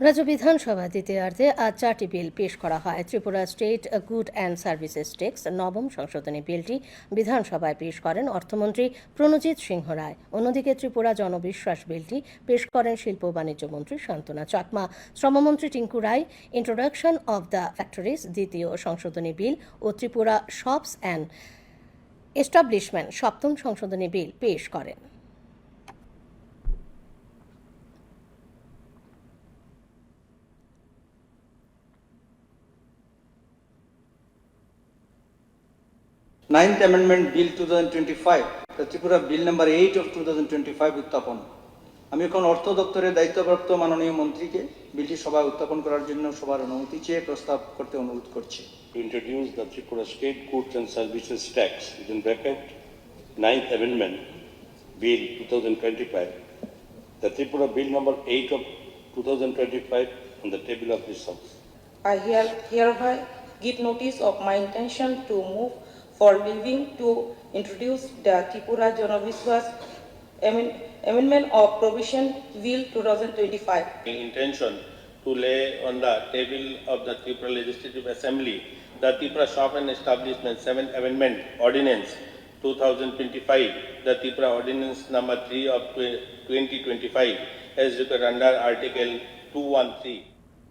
রাজ্য বিধানসভা দ্বিতীয়ার্ধে আজ চারটি বিল পেশ করা হয়। Tripura state good and services tax নবম সংশোধনী বিলটি বিধানসভায় পেশ করেন অর্থমন্ত্রী প্রণজিৎ সিংহ রায়। অন্যদিকে ত্রিপুরা জনবিশ্বাস বিলটি পেশ করেন শিল্প বাণিজ্য মন্ত্রী শান্তনা Chakma. শ্রমমন্ত্রী Tinku Roy introduction of the factories দ্বিতীয় সংশোধনী বিল ও ত্রিপুরা শপস অ্যান্ড এস্টাবলিশমেন্ট সপ্তম সংশোধনী বিল পেশ করেন। Ninth Amendment Bill 2025, the Tripura Bill number 8 of 2025 উত্থাপন আমি এখন অর্থ দপ্তরের দায়িত্বপ্রাপ্ত মাননীয় মন্ত্রীকে বিলটি সভায় উত্থাপন করার জন্য সবার অনুমতি চেয়ে প্রস্তাব করতে অনুরোধ করছি to introduce the Tripura State Goods and Services Tax, within bracket, Ninth Amendment, Bill 2025, the Tripura Bill number 8 of 2025 on the table of this House. I hereby give notice of my intention to move for leaving to introduce the Tripura Janavishwas Amend- Amendment of Provision Bill 2025. The intention to lay on the table of the Tripura Legislative Assembly the Tripura Shop and Establishment Seventh Amendment Ordinance two thousand twenty-five, the Tripura Ordinance number three of twenty twenty-five as required under Article two one three